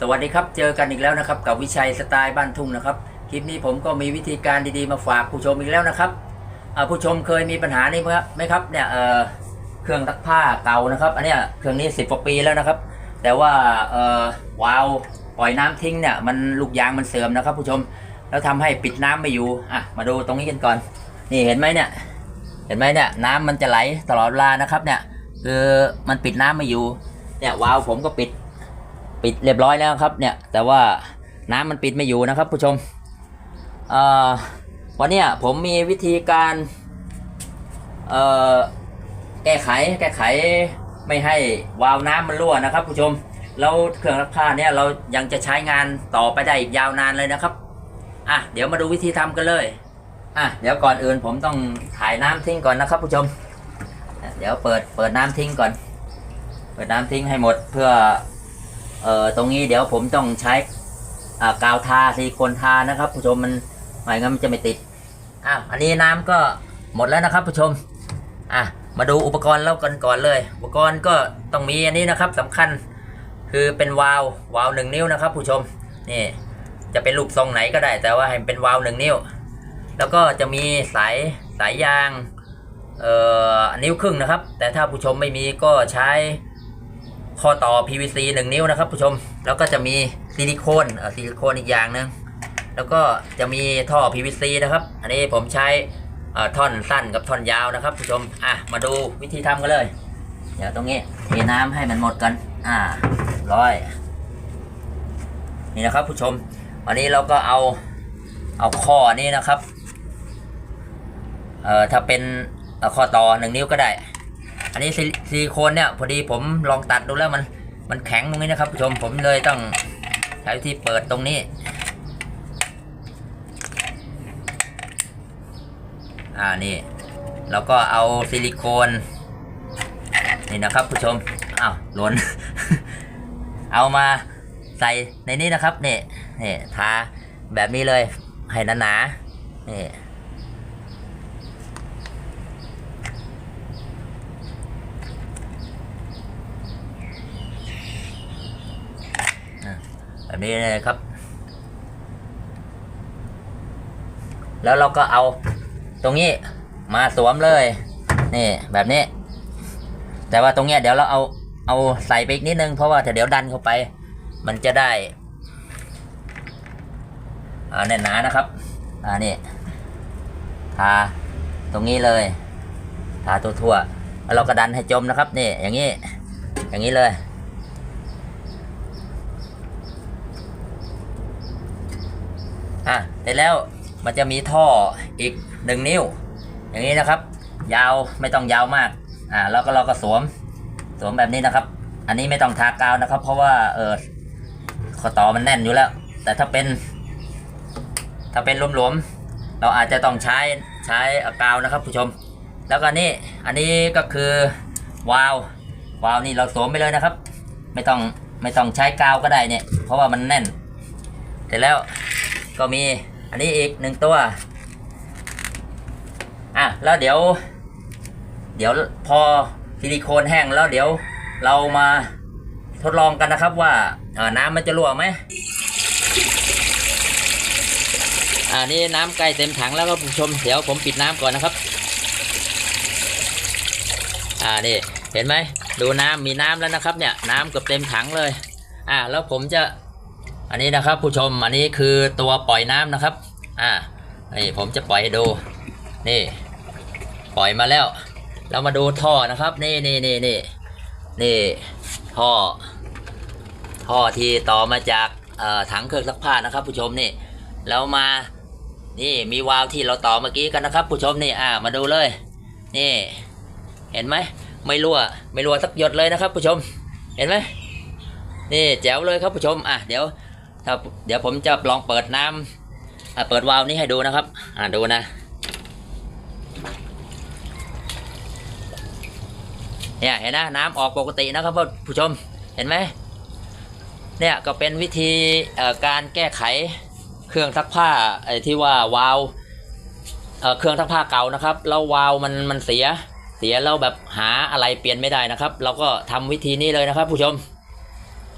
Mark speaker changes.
Speaker 1: สวัสดีครับ เจอกันอีกแล้วนะครับ กับวิชัยสไตล์บ้านทุ่งนะครับ คลิปนี้ผมก็มีวิธีการดีๆมาฝากผู้ชมอีกแล้วนะครับผู้ชมเคยมีปัญหานี้ไหมครับไหมครับเนี่ยเเครื่องซักผ้าเก่านะครับ อันนี้เครื่องนี้สิบกว่าปีแล้วนะครับ แต่ว่าวาล์วปล่อยน้ำทิ้งเนี่ยมันลูกยางมันเสื่อมนะครับ ผู้ชมแล้วทำให้ปิดน้ำไม่อยู่อะมาดูตรงนี้กันก่อน นี่เห็นไหมเนี่ยเห็นไหมเนี่ยน้ำมันจะไหลตลอดเวลานะครับเนี่ยคือมันปิดน้ำไม่อยู่เนี่ยวาล์วผมก็ปิด ปิดเรียบร้อยแล้วครับเนี่ยแต่ว่าน้ำมันปิดไม่อยู่นะครับผู้ชมวันนี้ผมมีวิธีการแก้ไขแก้ไขไม่ให้วาล์วน้ำมันรั่วนะครับ ผู้ชมแล้วเครื่องซักผ้าเนี่ยเรายังจะใช้งานต่อไปได้อีกยาวนานเลยนะครับอะเดี๋ยวมาดูวิธีทำกันเลยอะเดี๋ยวก่อนอื่นผมต้องถ่ายน้ำทิ้งก่อนนะครับ ผู้ชม เดี๋ยวเปิดเปิดน้ำทิ้งก่อน เปิดน้ำทิ้งให้หมดเพื่อ เอ่อตรงนี้เดี๋ยวผมต้องใช้อ่ากาวทาซิลิโคนทานะครับ ผู้ชมมันไม่งั้นมันจะไม่ติดอะอันนี้น้ำก็หมดแล้วนะครับ ผู้ชมอะมาดูอุปกรณ์เล่ากันก่อนเลย อุปกรณ์ก็ต้องมีอันนี้นะครับสำคัญคือเป็นวาล์ววาล์วหนึ่งนิ้วนะครับ ผู้ชมนี่จะเป็นรูปทรงไหนก็ได้ แต่ว่าให้เป็นวาล์วหนึ่งนิ้ว แล้วก็จะมีสายสายยางเอ่อนิ้วครึ่งนะครับ แต่ถ้าผู้ชมไม่มีก็ใช้ ข้อต่อ PVC 1 นิ้วนะครับผู้ชม แล้วก็จะมีซิลิโคนเอ่อซิลิโคนอีกอย่างหนึ่งแล้วก็จะมีท่อ PVC นะครับ อันนี้ผมใช้ท่อนสั้นกับท่อนยาวนะครับผู้ชมอะมาดูวิธีทำกันเลย เดี๋ยวตรงนี้เทน้ำให้มันหมดกัน อ่าร้อยนี่นะครับผู้ชม วันนี้เราก็เอาเอาข้อนี้นะครับเอ่อถ้าเป็นข้อต่อหนึ่งนิ้วก็ได้ อันนี้ซิลิโคนเนี่ยพอดีผมลองตัดดูแล้วมันมันแข็งตรงนี้นะครับผู้ชมผมเลยต้องใช้วิธีเปิดตรงนี้อ่านี่แล้วก็เอาซิลิโคนนี่นะครับผู้ชมอ้าวหล่นเอามาใส่ในนี้นะครับนี่นี่ทาแบบนี้เลยให้หนาๆนี่ บบนี้เลยครับ แล้วเราก็เอาตรงนี้มาสวมเลย นี่แบบนี้ แต่ว่าตรงเนี้ยเดี๋ยวเราเอาเอาใส่ไปอีกนิดนึง เพราะว่าถ้าเดี๋ยวดันเข้าไป มันจะได้อ่าแน่นหนานะครับอ่านี่ทาตรงนี้เลยทาทั่วๆแล้วเราก็ดันให้จมนะครับ นี่อย่างนี้ อย่างนี้เลย อะเสร็จแล้วมันจะมีท่ออีกหนึ่งนิ้ว อย่างนี้นะครับ ยาวไม่ต้องยาวมากอ่าแล้วก็เราก็สวมสวมแบบนี้นะครับ อันนี้ไม่ต้องทากาวนะครับ เพราะว่าเออข้อต่อมันแน่นอยู่แล้ว แต่ถ้าเป็น ถ้าเป็นหลวมๆเราอาจจะต้องใช้ใช้กาวนะครับผู้ชม แล้วก็นี่อันนี้ก็คือวาล์ววาล์วนี่เราสวมไปเลยนะครับ ไม่ต้องไม่ต้องใช้กาวก็ได้เนี่ย เพราะว่ามันแน่น เสร็จแล้ว ก็มีอันนี้อีกหนึ่งตัว อะแล้วเดี๋ยว เดี๋ยวพอซิลิโคนแห้งแล้วเดี๋ยวเรามาทดลองกันนะครับว่าน้ำมันจะรั่วไหมอ่านี่น้ำใกล้เต็มถังแล้วครับผู้ชมเดี๋ยวผมปิดน้ำก่อนนะครับ อ่านี่เห็นไหมดูน้ำมีน้ำแล้วนะครับ เนี่ย น้ำเกือบเต็มถังเลย อ่าแล้วผมจะ อันนี้นะครับผู้ชมอันนี้คือตัวปล่อยน้ำนะครับ อ่านี่ผมจะปล่อยดู นี่ ปล่อยมาแล้ว เรามาดูท่อนะครับ นี่นี่นี่นี่นี่ท่อท่อที่ต่อมาจากถังเครื่องซักผ้านะครับ ผู้ชมนี่แล้วมานี่มีวาล์วที่เราต่อเมื่อกี้กันนะครับ ผู้ชมนี่อ่ามาดูเลย นี่ เห็นไหมไม่รั่วไม่รั่วสักหยดเลยนะครับ ผู้ชม เห็นไหมนี่แจ๋วเลยครับผู้ชมอะเดี๋ยว ถ้าเดี๋ยวผมจะลองเปิดน้ำเปิดวาล์วนี้ให้ดูนะครับ อ่าดูนะเนี่ยเห็นนะน้ำออกปกตินะครับผู้ชมเห็นไหมเนี่ยก็เป็นวิธีการแก้ไขเครื่องซักผ้าไอ้ที่ว่าวาล์วเครื่องซักผ้าเก่านะครับแล้ววาล์วมันมันเสียเสียแล้วแบบหาอะไรเปลี่ยนไม่ได้นะครับ เราก็ทำวิธีนี้เลยนะครับ ผู้ชม